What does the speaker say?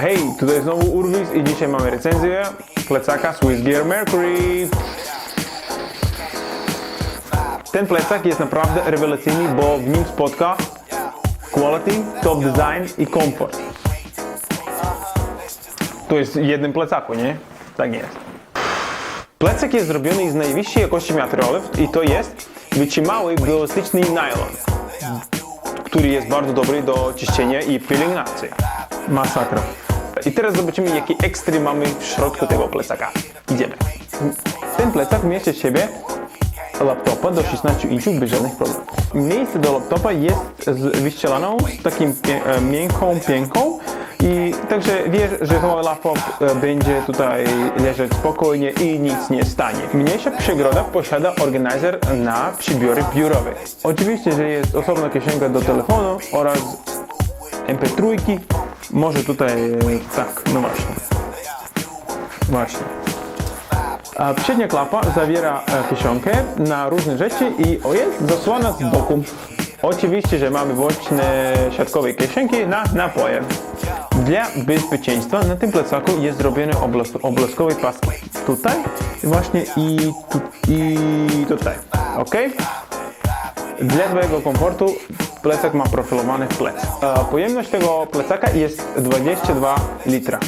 Hej, tutaj znowu Urwis i dzisiaj mamy recenzję plecaka Swiss Gear Mercury. Ten plecak jest naprawdę rewelacyjny, bo w nim spotka quality, top design i komfort. To jest jednym plecaku, nie? Tak jest. Plecak jest zrobiony z najwyższej jakości materiałów i to jest wytrzymały bielastyczny nylon, który jest bardzo dobry do czyszczenia i pielęgnacji. Masakra. I teraz zobaczymy, jaki ekstry mamy w środku tego plecaka. Idziemy. Ten plecak mieści siebie laptopa do 16 inczów bez żadnych problemów. Miejsce do laptopa jest z- wyścielane z takim e, miękką pięką i także wiesz, że ten laptop e, będzie tutaj leżeć spokojnie i nic nie stanie. Mniejsza przegroda posiada organizer na przybiory biurowe. Oczywiście, że jest osobna kieszonka do telefonu oraz MP3. Może tutaj, e, tak, no właśnie. Właśnie. A Przednia klapa zawiera e, kieszonkę na różne rzeczy i o jest zasłona z boku. Oczywiście, że mamy boczne siatkowe kieszonki na napoje. Dla bezpieczeństwa na tym plecaku jest zrobione oblas- oblaskowe paski. Tutaj właśnie i, tu, i tutaj. Ok? Dla Twojego komfortu plecak ma profilowany plec. E, Pojemność tego plecaka jest 22 litra.